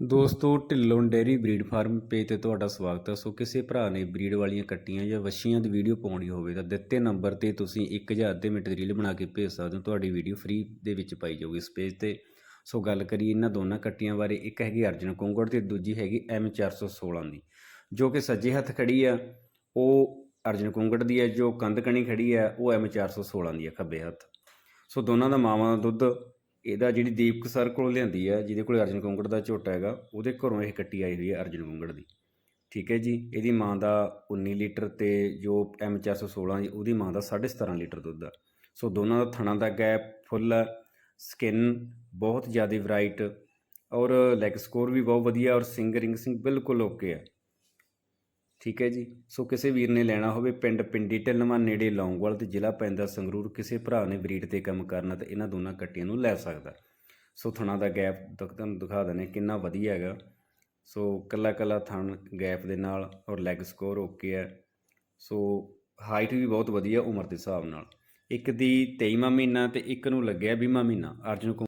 ਦੋਸਤੋ, Dhillon dairy breed farm page ਤੇ ਤੁਹਾਡਾ ਸਵਾਗਤ ਹੈ। ਸੋ ਕਿਸੇ ਭਰਾ ਨੇ ਬਰੀਡ ਵਾਲੀਆਂ ਕੱਟੀਆਂ ਜਾਂ ਵੱਛੀਆਂ ਦੀ ਵੀਡੀਓ ਪਾਉਣੀ ਹੋਵੇ ਤਾਂ ਦਿੱਤੇ ਨੰਬਰ ਤੇ ਤੁਸੀਂ 1 ਜਾਂ ਅੱਧੇ ਮਿੰਟ ਦੀ ਰੀਲ ਬਣਾ ਕੇ ਭੇਜ ਸਕਦੇ ਹੋ। ਤੁਹਾਡੀ ਵੀਡੀਓ ਫ੍ਰੀ ਦੇ ਵਿੱਚ ਪਾਈ ਜਾਊਗੀ ਇਸ ਪੇਜ ਤੇ। ਸੋ ਗੱਲ ਕਰੀਏ ਇਹਨਾਂ ਦੋਨਾਂ ਕੱਟੀਆਂ ਬਾਰੇ, ਇੱਕ ਹੈਗੀ ਅਰਜਨ ਕੁੰਗੜ ਤੇ ਦੂਜੀ ਹੈਗੀ ਐਮ 416 ਦੀ। ਜੋ ਕਿ ਸੱਜੇ ਹੱਥ ਖੜੀ ਆ, ਉਹ ਅਰਜਨ ਕੁੰਗੜ ਦੀ ਹੈ, ਜੋ ਕੰਧ ਕਣੀ ਖੜੀ ਹੈ, ਉਹ ਐਮ 416 ਦੀ ਹੈ ਖੱਬੇ ਹੱਥ। ਸੋ ਦੋਨਾਂ ਦਾ ਮਾਵਾਂ ਦਾ ਦੁੱਧ ਇਹਦਾ ਜਿਹੜੀ ਦੀਪਕ ਸਰ ਕੋਲ ਲਿਆਂਦੀ ਹੈ ਜਿਹਦੇ ਕੋਲ ਅਰਜਨ ਕੁੰਗੜ ਦਾ ਝੋਟਾ ਹੈਗਾ, ਉਹਦੇ ਘਰੋਂ ਇਹ ਕੱਟੀ ਆਈ ਹੋਈ ਹੈ ਅਰਜਨ ਕੁੰਗੜ ਦੀ। ਠੀਕ ਹੈ ਜੀ, ਇਹਦੀ ਮਾਂ ਦਾ 19 ਲੀਟਰ ਤੇ ਜੋ ਐਮ 416 ਜੀ, ਉਹਦੀ ਮਾਂ ਦਾ 17.5 ਲੀਟਰ ਦੁੱਧ ਆ। ਸੋ ਦੋਨਾਂ ਦਾ ਥਣਾ ਦਾ ਗੈਪ ਫੁੱਲ ਹੈ ਸਕਿਨ ਬਹੁਤ ਜ਼ਿਆਦਾ ਬ੍ਰਾਈਟ ਔਰ ਲੈਗ ਸਕੋਰ ਵੀ ਬਹੁਤ ਵਧੀਆ, ਔਰ ਸਿੰਗਰਿੰਗ ਸਿੰਘ ਬਿਲਕੁਲ ਓਕੇ ਆ। ਠੀਕ ਹੈ ਜੀ। ਸੋ ਕਿਸੇ ਵੀਰ ਨੇ ਲੈਣਾ ਹੋਵੇ ਪਿੰਡ ਪਿੰਡੀ ਢਿੱਲਵਾਂ ਨੇੜੇ ਲੌਂਗਵਾਲ ਤੇ ਜ਼ਿਲ੍ਹਾ ਪੈਂਦਾ ਸੰਗਰੂਰ, ਕਿਸੇ ਭਰਾ ਨੇ ਬਰੀਡ ਤੇ ਕੰਮ ਕਰਨਾ ਤੇ ਇਹਨਾਂ ਦੋਨਾਂ ਕੱਟੀਆਂ ਨੂੰ ਲੈ ਸਕਦਾ। ਸੋ ਥਣਾ ਦਾ ਗੈਪ ਤੱਕ ਤੁਹਾਨੂੰ ਦਿਖਾ ਦਿੰਦੇ ਕਿੰਨਾ ਵਧੀਆ ਹੈਗਾ। ਸੋ ਕੱਲਾ ਕੱਲਾ ਥਣ ਗੈਪ ਦੇ ਨਾਲ ਔਰ ਲੈਗ ਸਕੋਰ ਓਕੇ ਹੈ। ਸੋ ਹਾਈਟ ਵੀ ਬਹੁਤ ਵਧੀਆ ਉਮਰ ਦੇ ਹਿਸਾਬ ਨਾਲ। ਇੱਕ ਦੀ 23ਵਾਂ ਮਹੀਨਾ ਤੇ ਇੱਕ ਨੂੰ ਲੱਗਿਆ 20ਵਾਂ ਮਹੀਨਾ। ਅਰਜਨ ਕੁੰ-